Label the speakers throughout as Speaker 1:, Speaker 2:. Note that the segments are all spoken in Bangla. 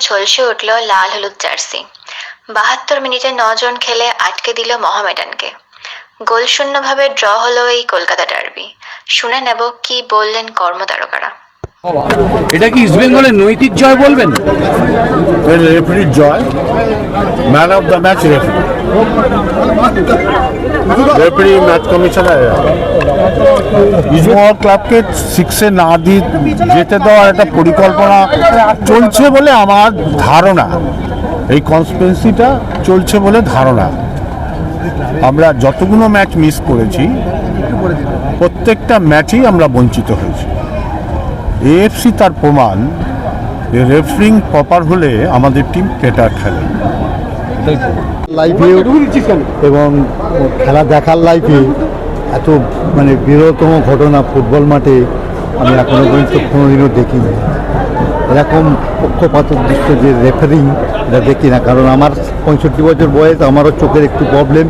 Speaker 1: ঝলসে উঠল লাল হলুদ জার্সি। বাহাত্তর মিনিটে নজন খেলে আটকে দিল মহামেডানকে। গোলশূন্যভাবে ড্র হলো এই কলকাতা ডার্বি। শুনে নেব কি বললেন কর্মতারকারা।
Speaker 2: এটা কি ইস্টবেঙ্গলের নৈতিক জয় বলবেন?
Speaker 3: রেফারির জয়। Man of the match referee referee match commissioner ইজমহল ক্লাবকে সিক্সে না দিয়ে যেতে দেওয়ার একটা পরিকল্পনা চলছে বলে আমার ধারণা। এই কনসপেন্সিটা চলছে বলে ধারণা। আমরা যতগুলো ম্যাচ মিস করেছি প্রত্যেকটা ম্যাচেই আমরা বঞ্চিত হয়েছি। এএফসি তার প্রমাণ রেফারিং প্রপার হলে আমাদের টিম বেটার খেলে।
Speaker 4: লাইফে এবং খেলা দেখার লাইফে এত মানে বৃহত্তম ঘটনা ফুটবল মাঠে আমি এখনও পর্যন্ত কোনোদিনও দেখিনি। এরকম পক্ষপাত দৃশ্য যে রেফারিং এটা দেখি না। কারণ আমার পঁয়ষট্টি বছর বয়স, আমারও চোখের একটু প্রবলেম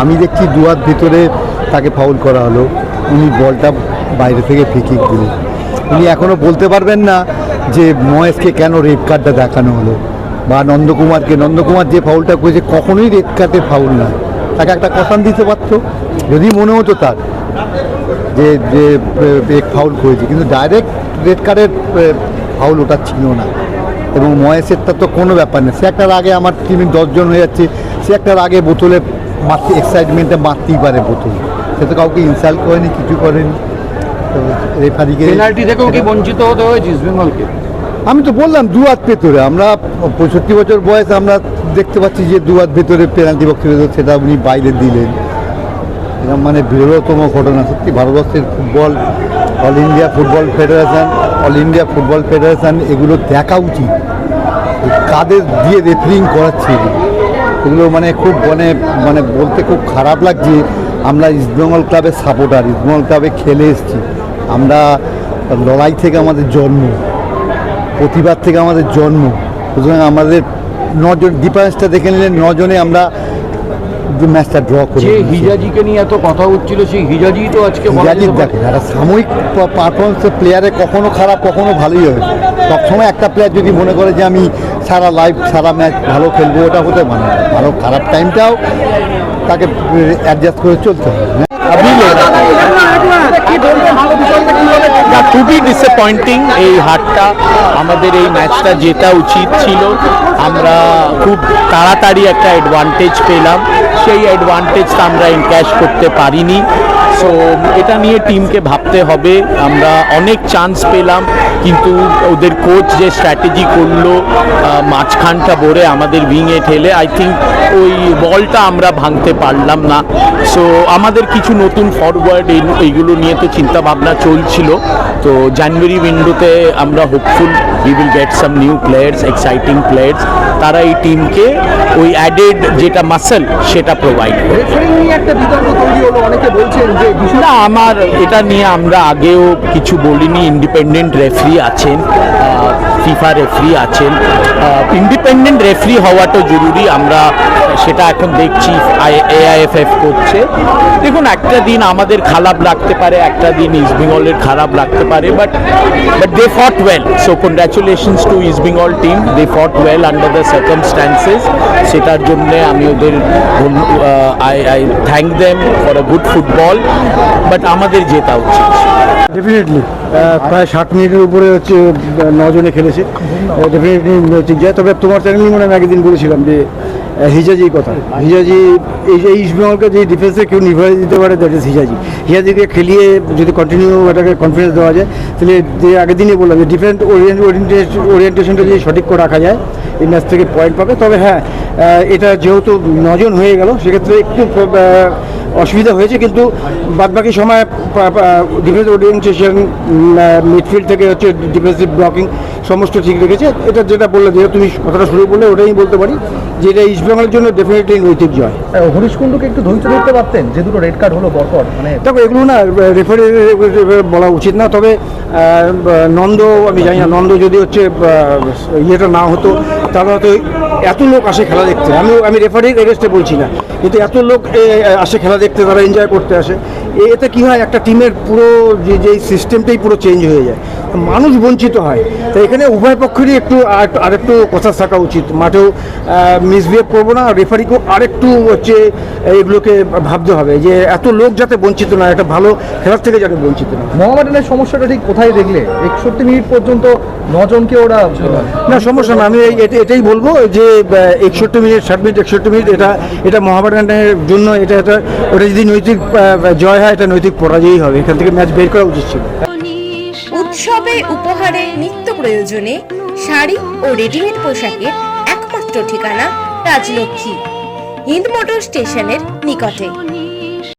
Speaker 4: আমি দেখছি দুয়ার ভিতরে তাকে ফাউল করা হলো। উনি বলটা বাইরে থেকে ফিকিক দিলেন। উনি এখনও বলতে পারবেন না যে মহেশকে কেন রেড কার্ডটা দেখানো হলো, বা নন্দকুমারকে। নন্দকুমার যে ফাউলটা করেছে, কখনোই রেড কার্ডে ফাউল না। তাকে একটা কষান দিতে পারতো? যদি মনে হতো তার, যে যে ফাউল করেছে। কিন্তু ডাইরেক্ট রেড কার্ডের ফাউল ওটা ছিল না। এবং মহেশের তার তো কোনো ব্যাপার নেই সে একটার আগে আমার টিমে দশজন হয়ে যাচ্ছে। সে একটার আগে বোতলে মারতে এক্সাইটমেন্টে মারতেই পারে বোতল। সে তো কাউকে ইনসাল্ট করেনি, কিছু করেনি। রেফারিকে
Speaker 2: পেনাল্টি থেকেও কি বঞ্চিত হতে হয়েছে ইস্টবেঙ্গলকে
Speaker 4: আমি তো বললাম দু হাত ভেতরে। আমরা পঁয়ষট্টি বছর বয়স আমরা দেখতে পাচ্ছি যে দু হাত ভেতরে পেনাল্টি বক্স সেটা উনি বাইরে দিলেন। এরকম মানে বৃহত্তম ঘটনা সত্যি ভারতবর্ষের football all India football federation all India football federation এগুলো দেখা উচিত। কাদের দিয়ে রেফারিং করাচ্ছে এগুলো? মানে খুব মানে মানে বলতে খুব খারাপ লাগছে। আমরা ইস্টবেঙ্গল ক্লাবের সাপোর্টার ইস্টবেঙ্গল ক্লাবে খেলে এসেছি। আমরা লড়াই থেকে আমাদের জন্ম প্রতিবাদ থেকে আমাদের জন্ম। সুতরাং আমাদের নজন ডিফারেন্সটা দেখে নিলে নজনে আমরা ম্যাচটা ড্র করি
Speaker 2: যে হিজাজিকে নিয়ে এত কথা হচ্ছিল সেই হিজাজি তো আজকে বলা
Speaker 4: হিজাজির দেখেন একটা সাময়িক পারফরমেন্স প্লেয়ারে কখনো খারাপ কখনো ভালোই হবে সবসময় একটা প্লেয়ার যদি মনে করে যে আমি সারা লাইফ সারা ম্যাচ ভালো খেলব ওটা হতে না। ভালো খারাপ টাইমটাও তাকে অ্যাডজাস্ট করে চলতে হবে
Speaker 5: না, খুবই ডিসঅ্যাপয়েন্টিং এই হারটা। আমাদের এই ম্যাচটা জেতা উচিত ছিল। আমরা খুব তাড়াতাড়ি একটা অ্যাডভান্টেজ পেলাম। সেই অ্যাডভান্টেজটা আমরা এনক্যাশ করতে পারিনি। সো এটা নিয়ে টিমকে ভাবতে হবে। আমরা অনেক চান্স পেলাম, কিন্তু ওদের কোচ যে স্ট্র্যাটেজি করল মাঝখানটা ভরে আমাদের উইংয়ে ঠেলে আই থিঙ্ক ওই বলটা আমরা ভাঙতে পারলাম না। সো আমাদের কিছু নতুন ফরওয়ার্ড এইগুলো নিয়ে তো চিন্তাভাবনা চলছিল। তো জানুয়ারি উইন্ডোতে আমরা hopeful we will get some new players exciting players তারা এই টিমকে ওই অ্যাডেড যেটা মাসেল সেটা প্রোভাইড না আমার এটা নিয়ে আমরা আগেও কিছু বলিনি ইন্ডিপেন্ডেন্ট রেফারি আছেন। ফিফা রেফারি আছেন। ইন্ডিপেন্ডেন্ট রেফারি হওয়াটা জরুরি, আমরা সেটা এখন দেখছি এআইএফএফ করছে। দেখুন, একটা দিন আমাদের খারাপ লাগতে পারে, একটা দিন ইস্ট বেঙ্গলের খারাপ লাগতে পারে but but they fought well so congratulations to East Bengal team they fought well under the circumstances সেটার জন্য আমি ওদের I I thank them for a good football but আমাদের জেতা উচিত।
Speaker 6: ডেফিনেটলি প্রায় ষাট মিনিটের উপরে হচ্ছে নজনে খেলেছে। ডেফিনেটলি ঠিক যায় তবে তোমার চ্যানেলই মনে আমি একদিন বলেছিলাম যে হিজাজি কথা। হিজাজি, এই যে ইস্ট বেঙ্গলকে যে ডিফেন্সে কেউ নির্ভর দিতে পারে দ্যাট ইজ হিজাজি। হিজাজিকে খেলিয়ে যদি কন্টিনিউ এটাকে কনফিডেন্স দেওয়া যায়, তাহলে যে আগের দিনই বললাম যে ডিফেন্স ওরিয়েন্টেশনটা যদি সঠিক করে রাখা যায়, এই ম্যাচ থেকে পয়েন্ট পাবে। তবে হ্যাঁ এটা যেহেতু নজন হয়ে গেল, সেক্ষেত্রে একটু অসুবিধা হয়েছে কিন্তু বাদবাকি সময় ডিফেন্স ওরিয়েন্টেশন মিডফিল্ড থেকে হচ্ছে ডিফেন্সিভ ব্লকিং সমস্ত ঠিক রেখেছে। এটা যেটা বললে যেহেতু তুমি কথাটা শুরু করলে ওটাই বলতে পারি যে এটা ইস্ট বেঙ্গলের জন্য ডেফিনেটলি নৈতিক জয়।
Speaker 7: হরিশ কুণ্ডুকে একটু ধৈর্য ধরতে পারতেন যে দুটো রেড কার্ড হলো পরপর মানে
Speaker 6: দেখো এগুলো না রেফারি বলা উচিত না তবে নন্দ আমি জানি না নন্দ যদি হচ্ছে ইয়েটা না হতো তাহলে হয়তো এত লোক আসে খেলা দেখতে। আমি আমি রেফারির এগেস্টে বলছি না কিন্তু এত লোক আসে খেলা দেখতে। তারা এনজয় করতে আসে। এতে কি হয়, একটা টিমের পুরো যে যেই সিস্টেমটাই পুরো চেঞ্জ হয়ে যায়। মানুষ বঞ্চিত হয়। তো এখানে উভয় পক্ষেরই একটু আর- আরেকটু কথা থাকা উচিত। মাঠেও মিসবিহেভ করব না রেফারিকেও আরেকটু হচ্ছে এগুলোকে ভাবতে হবে যে এত লোক যাতে বঞ্চিত না একটা ভালো খেলার থেকে যাতে বঞ্চিত না
Speaker 7: মোহামেডানের সমস্যাটা ঠিক কোথায় দেখলে? একষট্টি মিনিট পর্যন্ত নজনকে ওরা
Speaker 6: না সমস্যা না আমি এটাই বলব যে একষট্টি মিনিট ষাট মিনিট একষট্টি মিনিট এটা এটা মহাবাগানের জন্য এটা এটা ওটা যদি নৈতিক জয় হয় এটা নৈতিক পরাজয়ই হবে। এখান থেকে ম্যাচ বের করা উচিত ছিল।
Speaker 8: উৎসবে উপহারে নিত্য প্রয়োজনে শাড়ি ও রেডিমেড পোশাকের একমাত্র ঠিকানা রাজলক্ষ্মী। হিন্দ মোটর স্টেশনের নিকটে।